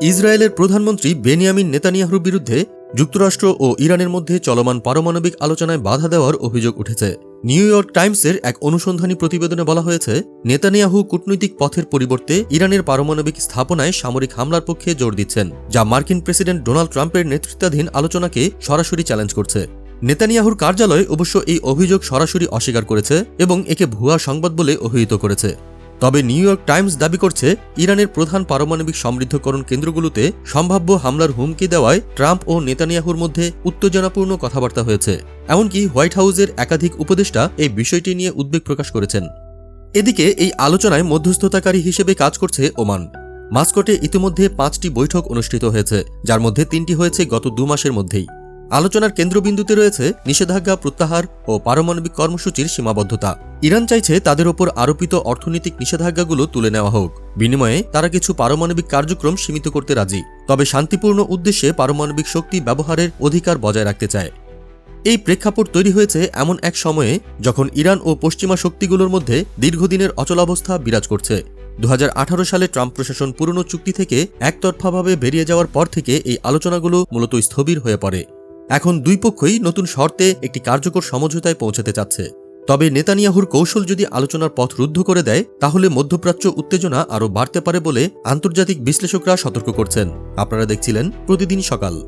ইসরায়েলের প্রধানমন্ত্রী বেনিয়ামিন নেতানিয়াহুর বিরুদ্ধে যুক্তরাষ্ট্র ও ইরানের মধ্যে চলমান পারমাণবিক আলোচনায় বাধা দেওয়ার অভিযোগ উঠেছে। নিউ ইয়র্ক টাইমসের এক অনুসন্ধানী প্রতিবেদনে বলা হয়েছে, নেতানিয়াহু কূটনৈতিক পথের পরিবর্তে ইরানের পারমাণবিক স্থাপনায় সামরিক হামলার পক্ষে জোর দিচ্ছেন, যা মার্কিন প্রেসিডেন্ট ডোনাল্ড ট্রাম্পের নেতৃত্বাধীন আলোচনাকে সরাসরি চ্যালেঞ্জ করছে। নেতানিয়াহুর কার্যালয় অবশ্য এই অভিযোগ সরাসরি অস্বীকার করেছে এবং একে ভুয়া সংবাদ বলে অভিহিত করেছে। তবে নিউ ইয়র্ক টাইমস দাবি করছে, ইরানের প্রধান পারমাণবিক সমৃদ্ধকরণ কেন্দ্রগুলোতে সম্ভাব্য হামলার হুমকি দেওয়ায় ট্রাম্প ও নেতানিয়াহুর মধ্যে উত্তেজনাপূর্ণ কথাবার্তা হয়েছে। এমনকি হোয়াইট হাউসের একাধিক উপদেষ্টা এই বিষয়টি নিয়ে উদ্বেগ প্রকাশ করেছেন। এদিকে এই আলোচনায় মধ্যস্থতাকারী হিসেবে কাজ করছে ওমান। মাস্কটে ইতিমধ্যে পাঁচটি বৈঠক অনুষ্ঠিত হয়েছে, যার মধ্যে তিনটি হয়েছে গত দু মাসের মধ্যেই। আলোচনার কেন্দ্রবিন্দুতে রয়েছে নিষেধাজ্ঞা প্রত্যাহার ও পারমাণবিক কর্মসূচির সীমাবদ্ধতা। ইরান চাইছে তাদের ওপর আরোপিত অর্থনৈতিক নিষেধাজ্ঞাগুলো তুলে নেওয়া হোক। বিনিময়ে তারা কিছু পারমাণবিক কার্যক্রম সীমিত করতে রাজি। তবে শান্তিপূর্ণ উদ্দেশ্যে পারমাণবিক শক্তি ব্যবহারের অধিকার বজায় রাখতে চায়। এই প্রেক্ষাপট তৈরি হয়েছে এমন এক সময়ে যখন ইরান ও পশ্চিমা শক্তিগুলোর মধ্যে দীর্ঘদিনের অচলাবস্থা বিরাজ করছে। দু হাজার আঠারো সালে ট্রাম্প প্রশাসন পুরনো চুক্তি থেকে একতরফাভাবে বেরিয়ে যাওয়ার পর থেকে এই আলোচনাগুলো মূলত স্থবির হয়ে পড়ে। এখন দুই পক্ষই নতুন শর্তে একটি কার্যকর সমঝোতায় পৌঁছাতে চাচ্ছে। তবে নেতানিয়াহুর কৌশল যদি আলোচনার পথ রুদ্ধ করে দেয়, তাহলে মধ্যপ্রাচ্য উত্তেজনা আরও বাড়তে পারে বলে আন্তর্জাতিক বিশ্লেষকরা সতর্ক করছেন। আপনারা দেখছিলেন প্রতিদিন সকাল।